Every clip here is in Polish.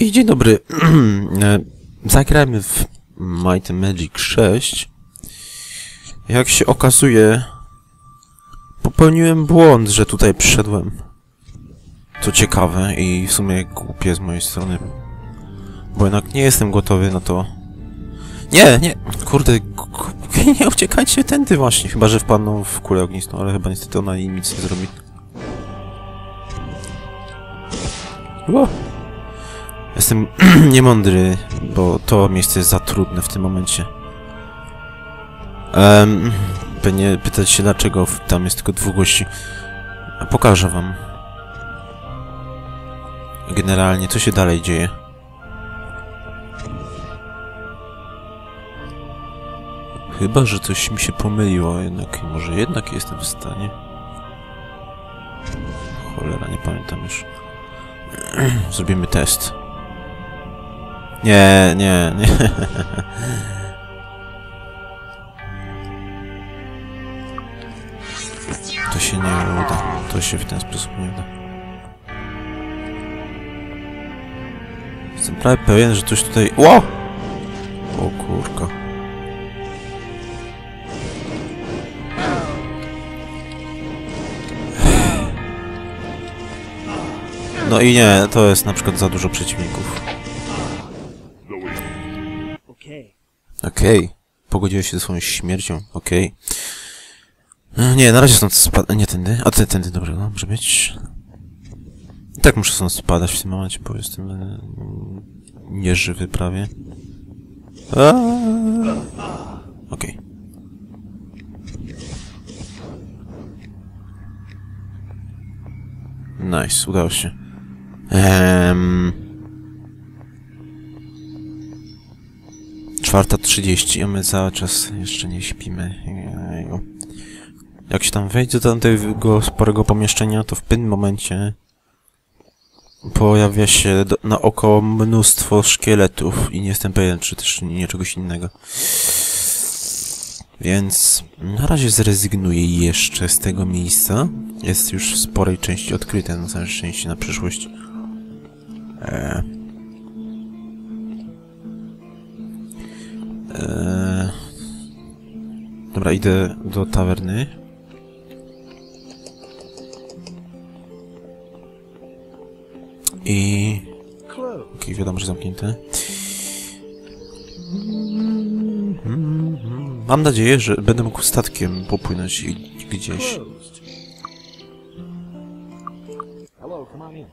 I dzień dobry. E, Zagrajmy w Might and Magic 6. Jak się okazuje, popełniłem błąd, że tutaj przyszedłem. Co ciekawe i w sumie głupie z mojej strony. Bo jednak nie jestem gotowy na to. Nie, nie, kurde, nie uciekajcie tędy właśnie, chyba że wpadną w kulę ognistą, ale chyba niestety ona im nic nie zrobi. Ło. Jestem niemądry, bo to miejsce jest za trudne w tym momencie. Um, pewnie pytać się dlaczego tam jest tylko dwóch gości. Pokażę wam. Generalnie, co się dalej dzieje. Chyba, że coś mi się pomyliło, jednak może jednak jestem w stanie. Cholera, nie pamiętam już. Zrobimy test. Nie, nie, nie. To się nie uda. To się w ten sposób nie uda. Jestem prawie pewien, że coś tutaj... Ło! O kurka. No i nie, to jest na przykład za dużo przeciwników. Okej. Okay. Pogodziłeś się ze swoją śmiercią. Okej. Okay. Nie, na razie stąd spadać. Nie tędy. A ty, tędy, dobra, no, może być. I tak muszę stąd spadać w tym momencie, bo jestem e, nieżywy prawie. Okej. Okay. Nice, udało się. Um, 4.30, a my cały czas jeszcze nie śpimy. Jak się tam wejdzie do tego sporego pomieszczenia, to w pewnym momencie pojawia się do, na około mnóstwo szkieletów i nie jestem pewien, czy też nie czegoś innego. Więc na razie zrezygnuję jeszcze z tego miejsca. Jest już w sporej części odkryte, na całe szczęście na przyszłość. Eee. Eee... Dobra, idę do tawerny. I... Okej, wiadomo, że zamknięte. Mam nadzieję, że będę mógł statkiem popłynąć gdzieś. Closed. Hello, come on in.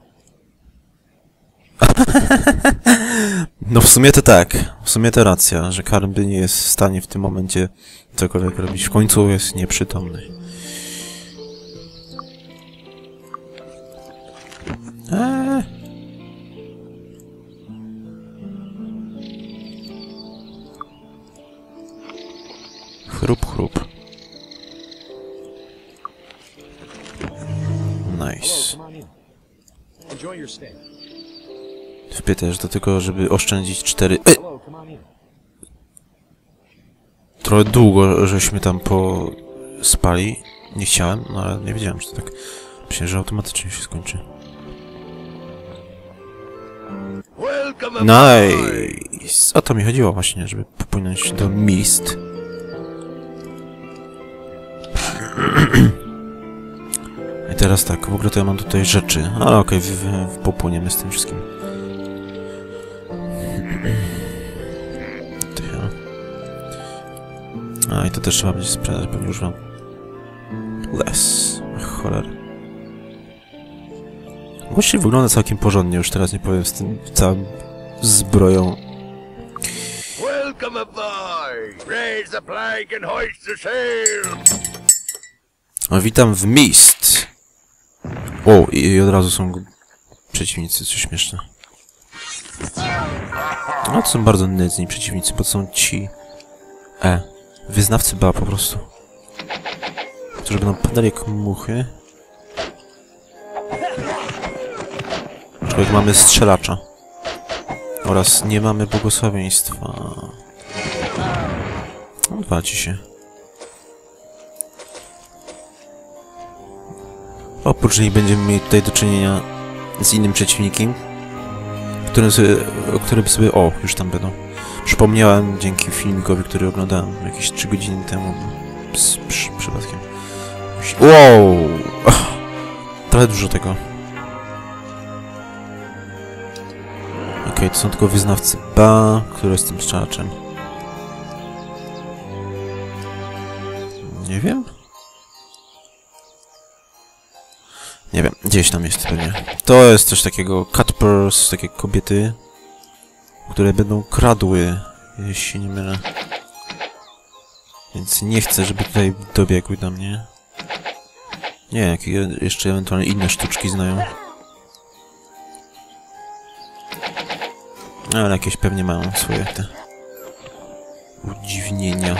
No w sumie to tak. W sumie to racja, że Karby nie jest w stanie w tym momencie cokolwiek robić. W końcu jest nieprzytomny. Wpię też do tego, żeby oszczędzić cztery... E! Trochę długo, żeśmy tam po spali. Nie chciałem, no ale nie wiedziałem, że to tak. Myślę, że automatycznie się skończy. Nice! O to mi chodziło właśnie, żeby popłynąć do Mist. I teraz tak, w ogóle to ja mam tutaj rzeczy. Ale okej, w, popłyniemy z tym wszystkim. A i to też trzeba będzie sprzedać, pewnie już wam. Les. Ach, cholera. Właściwie wygląda całkiem porządnie, już teraz nie powiem, z tym całym zbroją. Welcome aboard! Raise the and hoist the sail! O, witam w Mist. O, i, i od razu są przeciwnicy, co śmieszne. No, to są bardzo nędzni przeciwnicy, bo to są ci... E, wyznawcy ba po prostu. Którzy będą padali jak muchy. Aczkolwiek mamy strzelacza. Oraz nie mamy błogosławieństwa. No, walcie się. Oprócz nich będziemy mieli tutaj do czynienia z innym przeciwnikiem, którym sobie, o którym sobie, o, już tam będą. Przypomniałem dzięki filmikowi, który oglądałem jakieś 3 godziny temu. Ps, przy, przypadkiem. Wow! Trochę dużo tego. Okej, to są tylko wyznawcy Ba, które jestem strzaczem. Nie wiem. Nie wiem, gdzieś tam jest pewnie. To jest coś takiego, Cutpurse, takie kobiety, które będą kradły, jeśli się nie mylę. Więc nie chcę, żeby tutaj dobiegły do mnie. Nie, jakie jeszcze ewentualnie inne sztuczki znają. No, ale jakieś pewnie mają swoje te udziwnienia.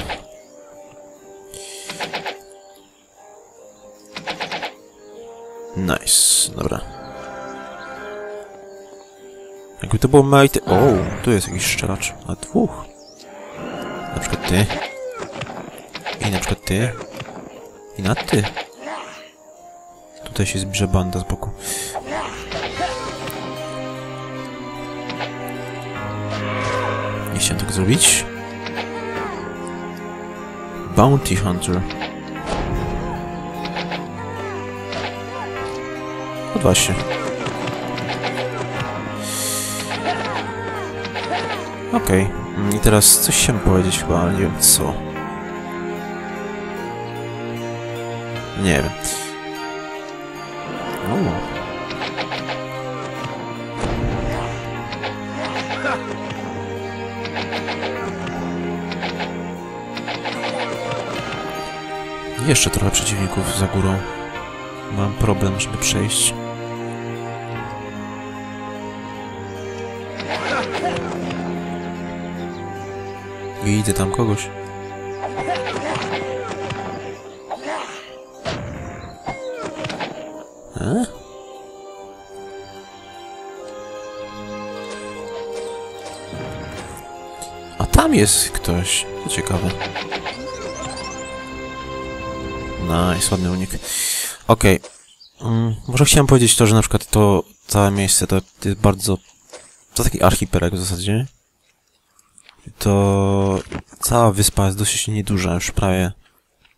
Nice, dobra. Jakby to było majty... O, tu jest jakiś szczelacz. A dwóch. Na przykład ty. I na przykład ty. I na ty. Tutaj się zbliża banda z boku. Nie chciałem tak zrobić. Bounty Hunter. No właśnie. Okej. Mm, I teraz coś chciałem powiedzieć chyba, ale nie wiem co. Nie wiem. O. Jeszcze trochę przeciwników za górą. Mam problem, żeby przejść. Widzę tam kogoś. E? A tam jest ktoś. To ciekawe. Nice, ładny unik. Okej. Mm, może chciałem powiedzieć to, że na przykład to całe miejsce to jest bardzo... To taki archipelag w zasadzie. To cała wyspa jest dosyć nieduża, już prawie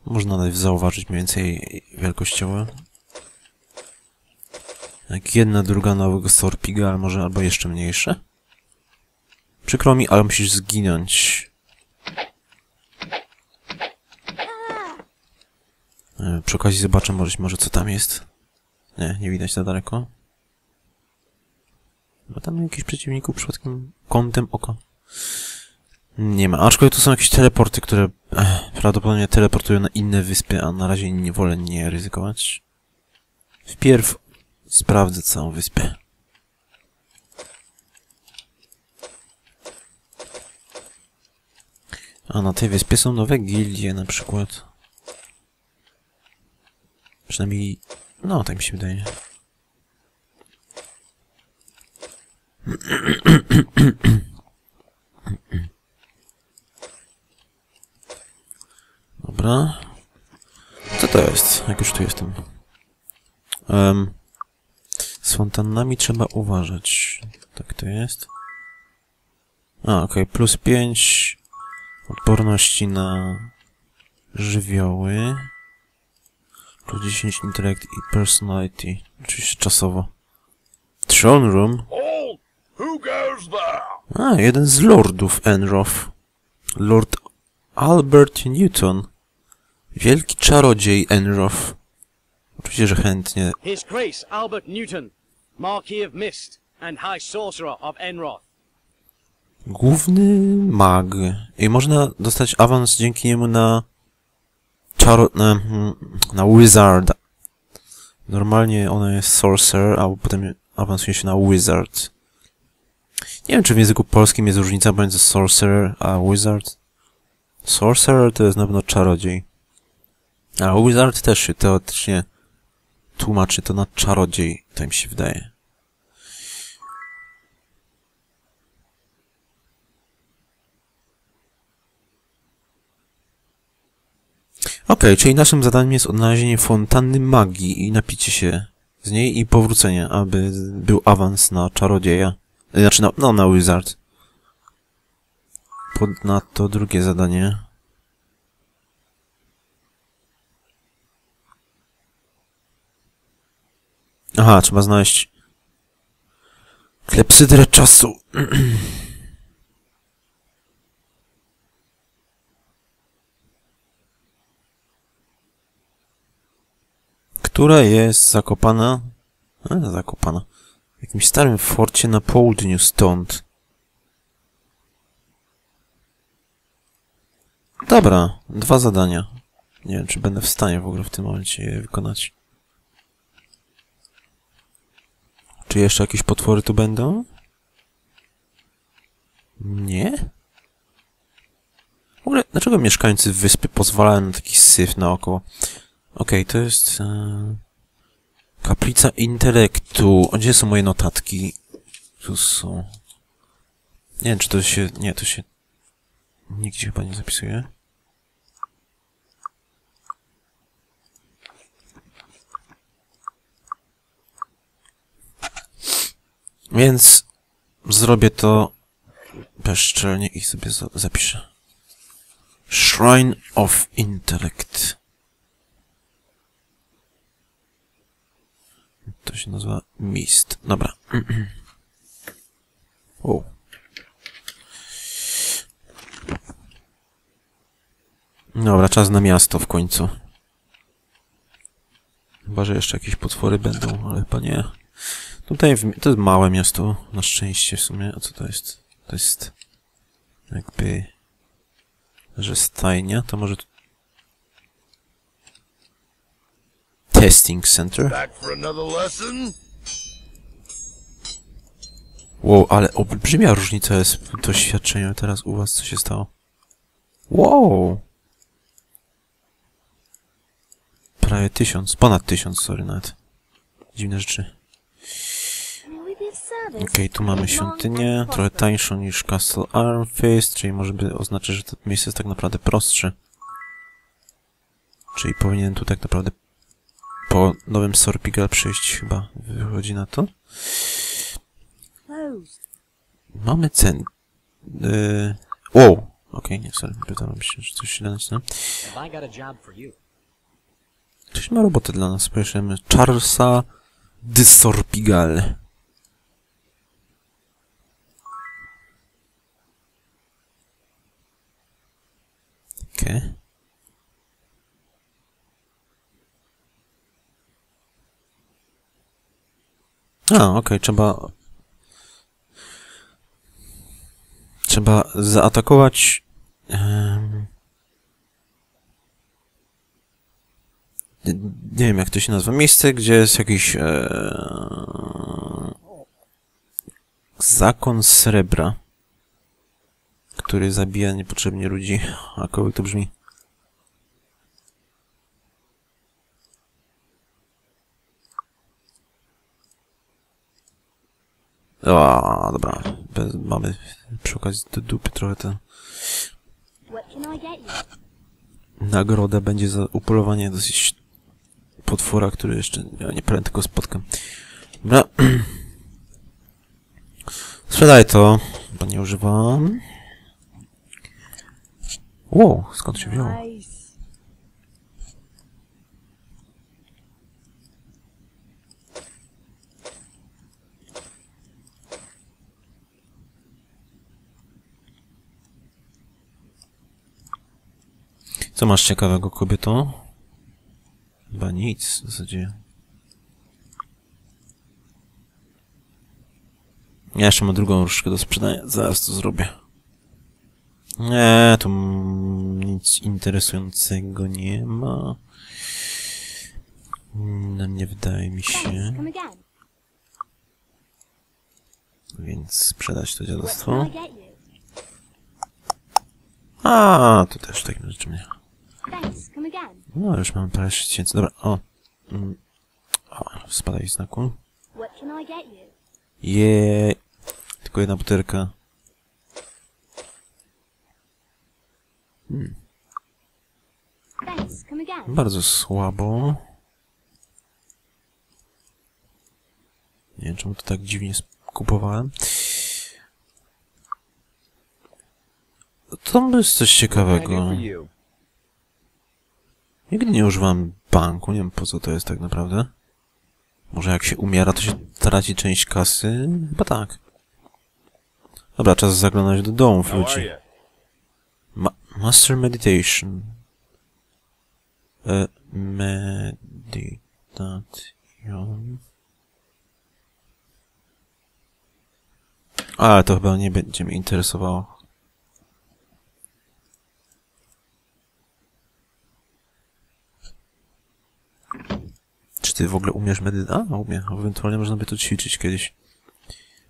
można nawet zauważyć mniej więcej wielkościowo. Jak jedna, druga nowego Storpiga, ale może albo jeszcze mniejsze. Przykro mi, ale musisz zginąć. E, Przy okazji zobaczę może, może co tam jest. Nie, nie widać za daleko. Bo tam jakiś przeciwników przypadkiem kątem oka. Nie ma. Aczkolwiek to są jakieś teleporty, które eh, prawdopodobnie teleportują na inne wyspy, a na razie nie wolę nie ryzykować. Wpierw sprawdzę całą wyspę. A na tej wyspie są nowe gildie na przykład. Przynajmniej... No, tak mi się wydaje. Dobra. Co to jest? Jak już tu jestem. Um, z fontannami trzeba uważać. Tak to jest. A, okej. Plus 5 odporności na żywioły. Plus 10 intellect i personality. Oczywiście czasowo. Throne Room. A, jeden z lordów Enroth. Lord Albert Newton. Wielki czarodziej Enroth. Oczywiście, że chętnie. His Grace Albert Newton, Marquis of Mist and High Sorcerer of Enroth. Główny mag. I można dostać awans dzięki niemu na... Czaro... na, mm, na wizard. Normalnie ona jest sorcerer, a potem awansuje się na wizard. Nie wiem, czy w języku polskim jest różnica pomiędzy sorcerer a wizard. Sorcerer to jest na pewno czarodziej. A wizard też się teoretycznie tłumaczy to na czarodziej, tak mi się wydaje. Okej, czyli naszym zadaniem jest odnalezienie fontanny magii i napicie się z niej i powrócenie, aby był awans na czarodzieja. Znaczy, no, no na Wizard. Pod, na to drugie zadanie. Aha, trzeba znaleźć klepsydrę czasu. Która jest zakopana? A, zakopana. W jakimś starym forcie na południu stąd. Dobra, dwa zadania. Nie wiem, czy będę w stanie w ogóle w tym momencie je wykonać. Czy jeszcze jakieś potwory tu będą? Nie? W ogóle, dlaczego mieszkańcy wyspy pozwalają na taki syf naokoło? Okej, to jest... E... Kaplica intelektu. O, Gdzie są moje notatki? Tu są. Nie wiem, czy to się... Nie, to się... Nigdzie chyba nie zapisuje. Więc zrobię to bezczelnie i sobie za zapiszę. Shrine of Intellect. To się nazywa Mist. Dobra. o. Dobra, czas na miasto w końcu. Chyba, że jeszcze jakieś potwory będą, ale chyba nie. Tutaj w, to jest małe miasto, na szczęście w sumie. A co to jest? To jest jakby... Że stajnia, to może... tu- Testing Center. Wow, ale olbrzymia różnica jest w doświadczeniu teraz u was, co się stało. Wow! Prawie tysiąc, ponad tysiąc, sorry nawet. Dziwne rzeczy. Okej, tu mamy świątynię, trochę tańszą niż Castle Armfist, czyli może by oznaczać, że to miejsce jest tak naprawdę prostsze. Czyli powinien tu tak naprawdę po nowym Sorpigal przyjść chyba, wychodzi na to. Mamy cen... Yy... Wow! Okej, nie, sorry, pytałem się, że coś źle nacisnąłem. Ktoś ma robotę dla nas, piszemy Charlesa de Sorpigal. Okej. A, okej, trzeba... Trzeba zaatakować... nie wiem jak to się nazywa, miejsce, gdzie jest jakiś e, zakon srebra, który zabija niepotrzebnie ludzi. A kogo to brzmi? O, dobra. Bez, mamy przy okazji do dupy trochę tę nagrodę będzie za upolowanie dosyć potwora, który jeszcze ja nie prędko spotkam. Dobra. Sprzedaj to, bo nie używam. Wow, skąd się? Nice. Co masz ciekawego, kobieto? Chyba nic, w zasadzie. Ja jeszcze mam drugą różdżkę do sprzedania, zaraz to zrobię. Nie, tu nic interesującego nie ma. No, nie wydaje mi się, więc sprzedać to dziadostwo. A, tu też takim rzeczy mnie. No, już mamy parę tysięcy. Dobra, o. Mm. O, spadaj znaku. Je. Tylko jedna butelka. Hmm. Bardzo słabo. Nie wiem, czemu to tak dziwnie skupowałem To jest coś ciekawego. Nigdy nie używam banku, nie wiem po co to jest tak naprawdę. Może jak się umiera, to się traci część kasy? Chyba tak. Dobra, czas zaglądać do domów ludzi. Master Meditation. E, meditation. Ale to chyba nie będzie mnie interesowało. Czy ty w ogóle umiesz medytować? A, umiem. Ewentualnie można by to ćwiczyć kiedyś.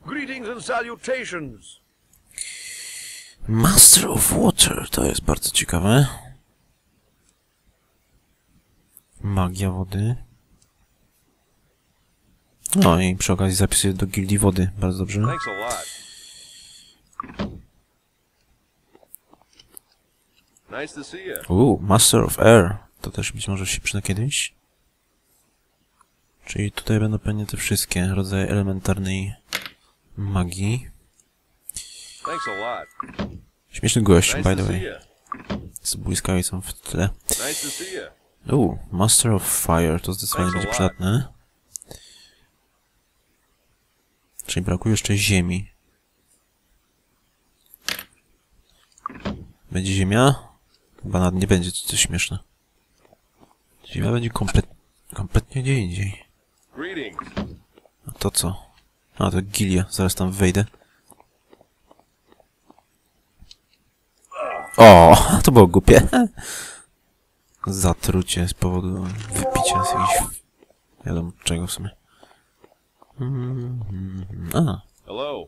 Greetings and salutations. Master of Water, to jest bardzo ciekawe. Magia wody. No i przy okazji zapisuję do gildii wody, bardzo dobrze. Uuu, Master of Air. To też być może się przyda kiedyś. Czyli tutaj będą pewnie te wszystkie rodzaje elementarnej magii. Śmieszny gość, by the way. Z błyskawicą w tle. Uuu, Master of Fire, to zdecydowanie będzie przydatne. Czyli brakuje jeszcze ziemi. Będzie ziemia? Chyba nawet nie będzie, to coś śmieszne. Ziemia będzie komplet... kompletnie gdzie indziej. Greetings. A to co? A, to gilia, zaraz tam wejdę. O, to było głupie. Zatrucie z powodu wypicia z jakiejś... wiadomo czego w sumie. Mm, A, Hello.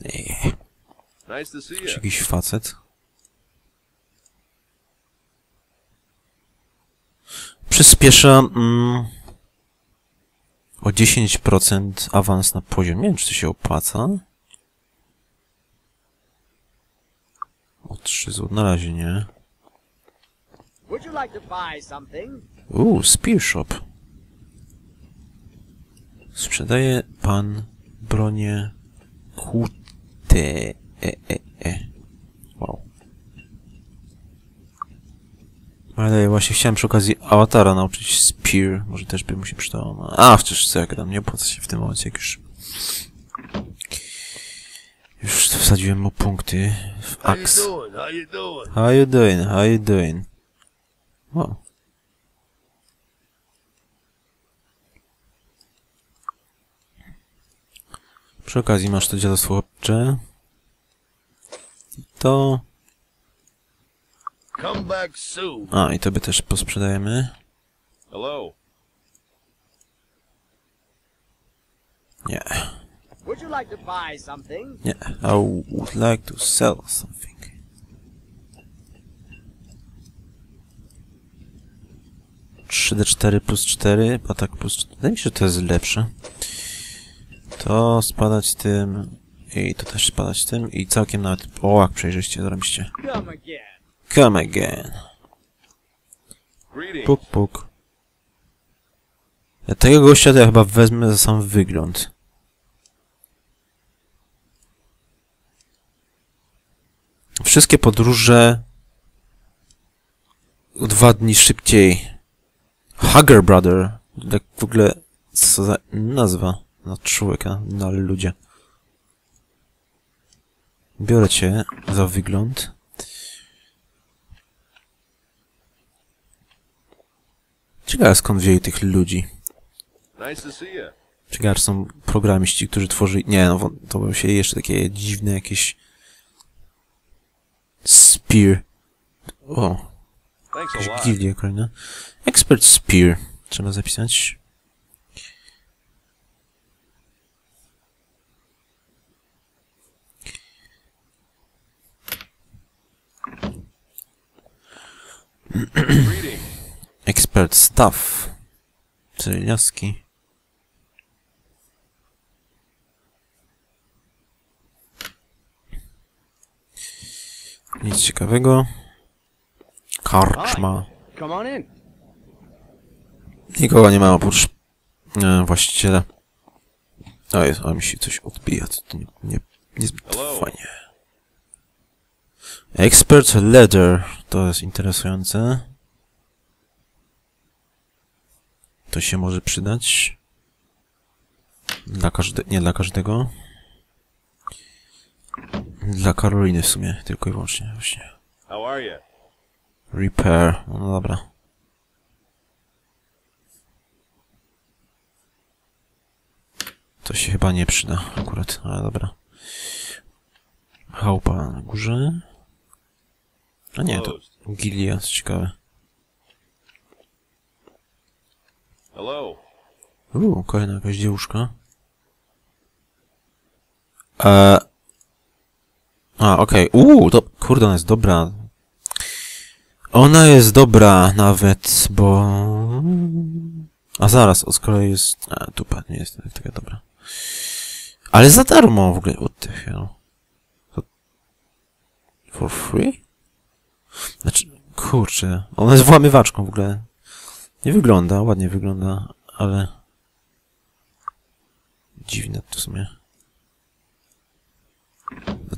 nie, Nice to see you. jakiś facet. Przyspiesza mm, o 10% awans na poziom. Nie wiem, czy to się opłaca. O 3 zł. Na razie nie. Uuu, Spear Shop. Sprzedaje pan bronię kute. E, e, e. Wow. Ale właśnie chciałem przy okazji Awatara nauczyć Spear. Może też by mu się przydało. No, A, przecież co, jak tam nie opłaca się w tym momencie, jak już... Wsadziłem mu punkty w aks. How you doing? How you doing? How you doing? Wow. Przy okazji masz to dziadostwo chłopcze. To... Come back soon. A, i tobie też posprzedajemy. Hello. Nie, Would you like to buy something? nie. I would like to sell something. Trzy d cztery plus cztery, atak plus. Wydaje mi się, że to jest lepsze. To spadać tym i to też spadać tym i całkiem nawet... O, jak przejrzyście, zarobiście. Come again. Come again. Puk, puk. Ja tego gościa to ja chyba wezmę za sam wygląd. Wszystkie podróże dwa dni szybciej. Hugger Brother. Tak w ogóle co za nazwa na człowieka, na ludzie. Biorę cię za wygląd. Ciekawe skąd wzięli tych ludzi. Ciekawe, czy są programiści, którzy tworzyli... Nie, no to by się jeszcze takie dziwne jakieś... Spear. O, Thanks a jakieś lot. gildie kolejne. Expert Spear. Trzeba zapisać. Expert Staff. Czyli laski. Nic ciekawego. Karczma. Nikogo nie ma oprócz e, właściciela. O jest, a mi się coś odbija, to nie, nie, niezbyt fajnie. Expert Leather. To jest interesujące. To się może przydać. Dla każde... Nie dla każdego. Dla Karoliny w sumie, tylko i wyłącznie, właśnie. How are you? Repair. No dobra. To się chyba nie przyda akurat, ale dobra. Chałupa na górze. A nie, to Gilia, ciekawe. Hello. Uuu, kolejna jakaś dziewuszka. Eee... A, okej. Uuu, to... Kurde, ona jest dobra. Ona jest dobra nawet, bo... A zaraz, o z kolei jest... A, tupa, nie jest tak taka dobra. Ale za darmo w ogóle, what the hell. For free? Znaczy, kurczę, ona jest włamywaczką w ogóle. Nie wygląda, ładnie wygląda, ale... Dziwne to w sumie.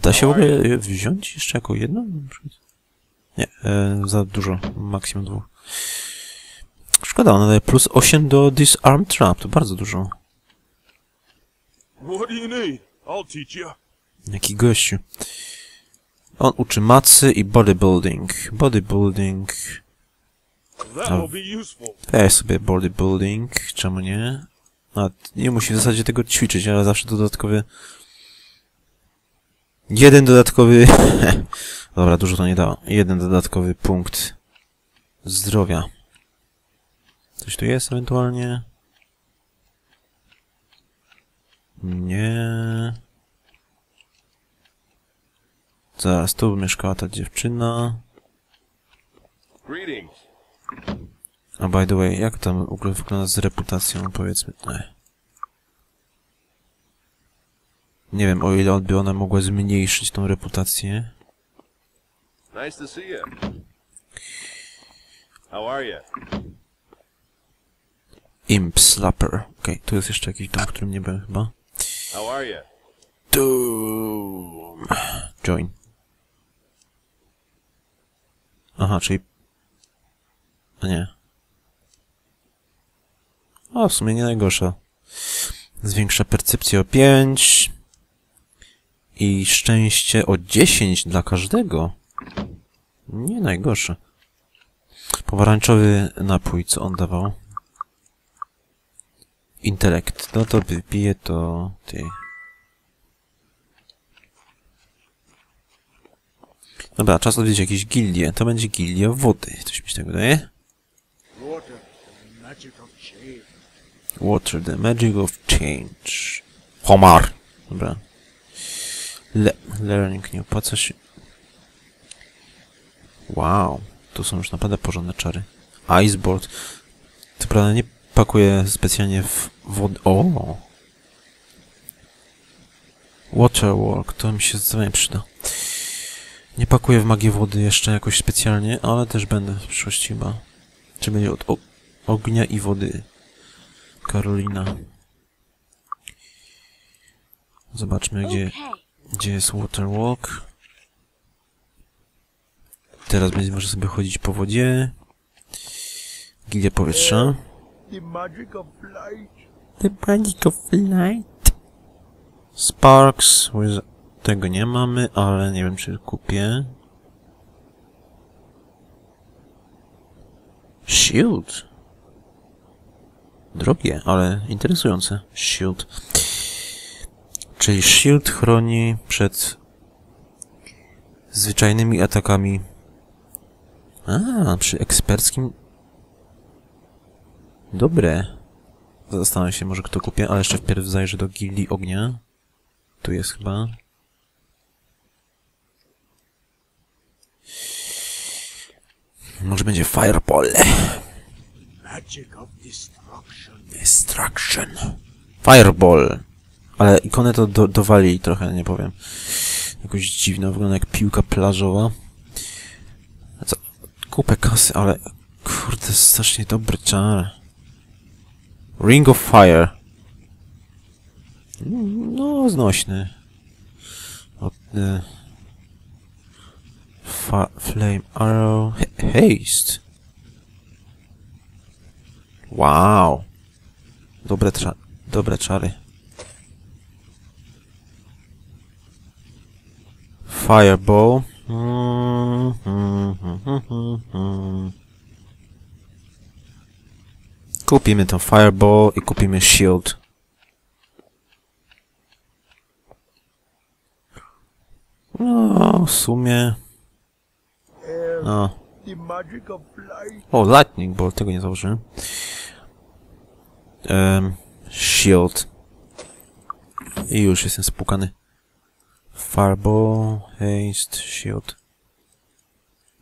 Da się w ogóle wziąć jeszcze jako przykład? Nie, e, za dużo, maksimum dwóch. Szkoda, ona daje plus 8 do Disarm Trap, to bardzo dużo. Jaki gościu. On uczy macy i bodybuilding. Bodybuilding. Weź sobie bodybuilding, czemu nie? A, nie musi w zasadzie tego ćwiczyć, ale zawsze dodatkowy... Jeden dodatkowy... Dobra, dużo to nie dało. Jeden dodatkowy punkt zdrowia. Coś tu jest ewentualnie? Nie. Zaraz, tu mieszkała ta dziewczyna. A by the way, jak tam w ogóle wygląda z reputacją, powiedzmy? Nie. Nie wiem, o ile by ona mogła zmniejszyć tą reputację. Nice to see you. How are you? Imp Slapper. Okej, tu jest jeszcze jakiś dom, w którym nie byłem chyba. How are you? Doom. Join. Aha, czyli... A nie. O, w sumie nie najgorsza. Zwiększa percepcję o 5. I szczęście o 10 dla każdego. Nie najgorsze. Pomarańczowy napój, co on dawał? Intelekt. No to wypije to... Ty. Dobra, czas odwiedzić jakieś gildie. To będzie gildia wody. Coś mi się tak wydaje. Water, the magic of change. Homar. Dobra. Le learning nie opłaca się. Wow. Tu są już naprawdę porządne czary. Iceboard. Co prawda nie pakuję specjalnie w wodę. O! Waterwork. To mi się zdecydowanie przyda. Nie pakuję w magię wody jeszcze jakoś specjalnie, ale też będę w przyszłości chyba. Czy będzie od ognia i wody. Karolina. Zobaczmy, gdzie, Okay. Gdzie jest Waterwalk. Teraz będzie może sobie chodzić po wodzie. Gildia powietrza. The magic of light. The magic of light. Sparks. Tego nie mamy, ale nie wiem, czy kupię. Shield. Drogie, ale interesujące. Shield. Czyli shield chroni przed zwyczajnymi atakami. A, przy eksperckim. Dobre. Zastanawiam się, może kto kupię, ale jeszcze wpierw zajrzę do Gildii Ognia. Tu jest chyba. Może będzie Fireball. Destruction. Fireball. Ale ikonę to do, trochę, nie powiem. Jakoś dziwno, wygląda jak piłka plażowa. Co? Kupę kasy, ale... Kurde, strasznie dobry czar. Ring of Fire. No, znośny. Od, e... Fa flame arrow. Ha haste. Wow. Dobre, dobre czary. Fireball. Mm, mm, mm. Kupimy tą Fireball i kupimy Shield. No, w sumie... No. O, Lightning Bolt, tego nie założyłem. Um, shield. I już jestem spukany. Fireball, Haste, Shield.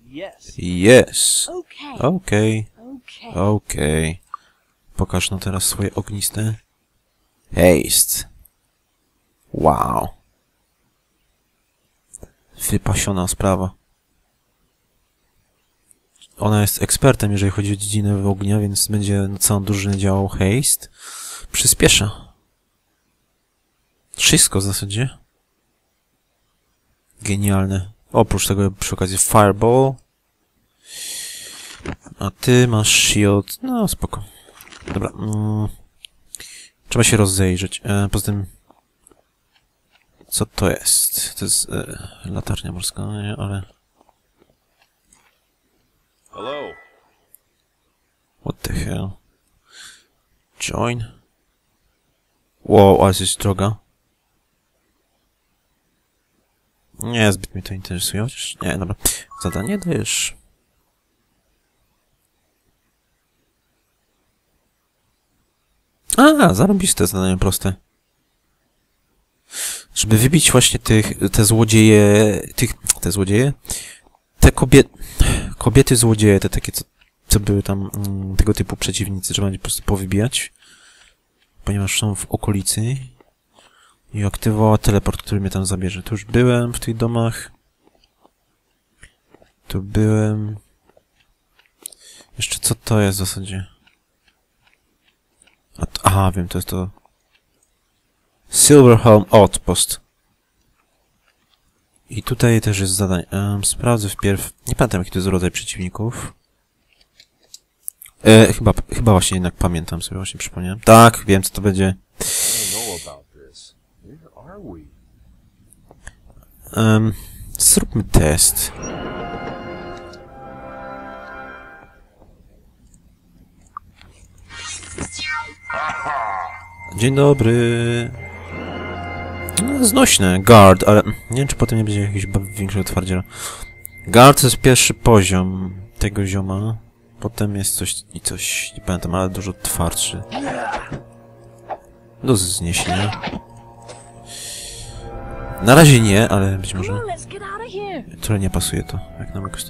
Yes. Yes! Okay. Okej, Okay. okej. Pokaż no teraz swoje ogniste. Haste. Wow. Wypasiona sprawa. Ona jest ekspertem, jeżeli chodzi o dziedzinę ognia, więc będzie na całą drużynę działał haste. Przyspiesza. Wszystko w zasadzie. Genialne. Oprócz tego przy okazji fireball. A ty masz shield. No, spoko. Dobra. Mm. Trzeba się rozejrzeć. E, poza tym... Co to jest? To jest e, latarnia morska, nie? Ale... Hello. What the hell? Join? Wow, ale jest droga. Nie, zbyt mnie to interesuje, chociaż... Nie, dobra. Zadanie dajesz. A, zarobiste zadanie proste. Żeby wybić właśnie tych, te złodzieje, tych, te złodzieje? Te kobiety, kobiety złodzieje, te takie, co, co były tam mm, tego typu przeciwnicy, trzeba będzie po prostu powybijać, ponieważ są w okolicy i aktywowała teleport, który mnie tam zabierze. Tu już byłem w tych domach. Tu byłem. Jeszcze co to jest w zasadzie? A to, aha, wiem, to jest to... Silverhelm Outpost. I tutaj też jest zadań. Um, sprawdzę wpierw... Nie pamiętam, jaki to jest rodzaj przeciwników. E, chyba, chyba właśnie jednak pamiętam sobie, właśnie przypomniałem. Tak, wiem, co to będzie. Um, zróbmy test. Dzień dobry. No, znośne. Guard, ale nie wiem, czy potem nie będzie jakiś ba- większy otwardziel. Guard to jest pierwszy poziom tego zioma. Potem jest coś i coś, nie pamiętam, ale dużo twardszy. Do zniesienia. Na razie nie, ale być może... Trochę nie pasuje to, jak na jakoś.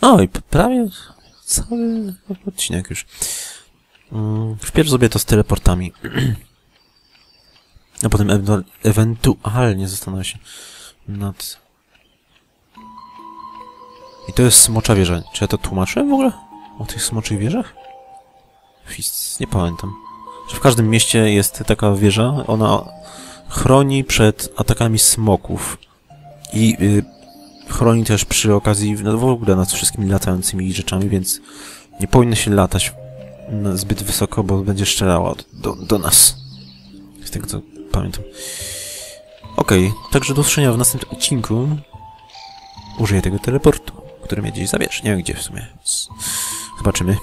O, i prawie cały odcinek już. Mm, Wpierw zrobię to z teleportami. A potem ewentu- ewentualnie zastanowię się nad... I to jest smocza wieża. Czy ja to tłumaczyłem w ogóle? O tych smoczych wieżach? Nie pamiętam. Że w każdym mieście jest taka wieża, ona chroni przed atakami smoków. I y, chroni też przy okazji, no w ogóle nad wszystkimi latającymi rzeczami, więc nie powinno się latać zbyt wysoko, bo będzie strzelała do, do nas. Z tego co pamiętam. Okej, także do usłyszenia w następnym odcinku. Użyję tego teleportu, który mnie gdzieś zabierze. Nie wiem gdzie w sumie. Zobaczymy.